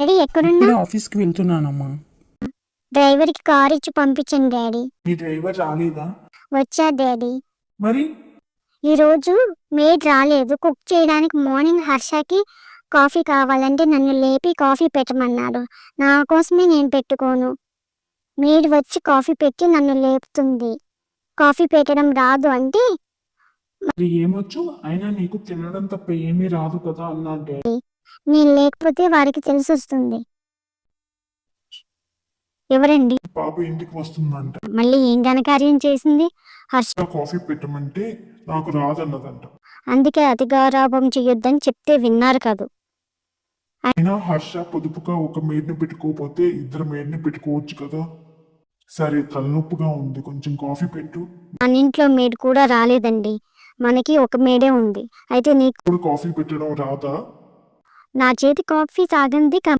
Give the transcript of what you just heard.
Daddy ఎక్కడున్నా ఆఫీస్కి వెళ్తున్నానమ్మా. డ్రైవర్కి కార్ ఇచ్చి పంపించండి డాడీ. మీ డ్రైవర్ రాలేదా? వచ్చా డాడీ. మరి? ఈరోజు మేడ్ రాలేదు. కుక్ చేయడానికి మార్నింగ్ హర్షకి కాఫీ కావాలంటే నన్ను లేపి కాఫీ పెట్టమన్నాడు. నా కోసమే నేను పెట్టుకోను. మేడ్ వచ్చి కాఫీ పెట్టి నన్ను లేపుతుంది. కాఫీ పెట్టడం రాదు అంటే ఏమొచ్చు? అయినా నీకు తినడం తప్ప ఏమీ రాదు కదా అన్నాడు నేను లేకపోతే వారికి తెలిసి వస్తుంది. ఎవరండి? బాబు ఇంటికి వస్తుందంట. మళ్ళీ ఏం ఘనకార్యం చేసింది? హర్ష కాఫీ పెట్టమంటే నాకు రాదన్నదంట. అందుకే అతిగారాభం చెయ్యొద్దని చెప్తే విన్నారు కాదు. అయినా హర్ష పొదుపుగా ఒక మేడ్ని పెట్టుకోకపోతే ఇద్దరు మేడ్ని పెట్టుకోవచ్చు కదా? సరే తలనొప్పిగా ఉంది. కొంచెం కాఫీ పెట్టు. మన ఇంట్లో మేడ్ కూడా రాలేదండి. మనకి ఒక మేడే ఉంది. అయితే నీకు కాఫీ పెట్టడం రాదా? నా చేతి కాఫీ తాగంది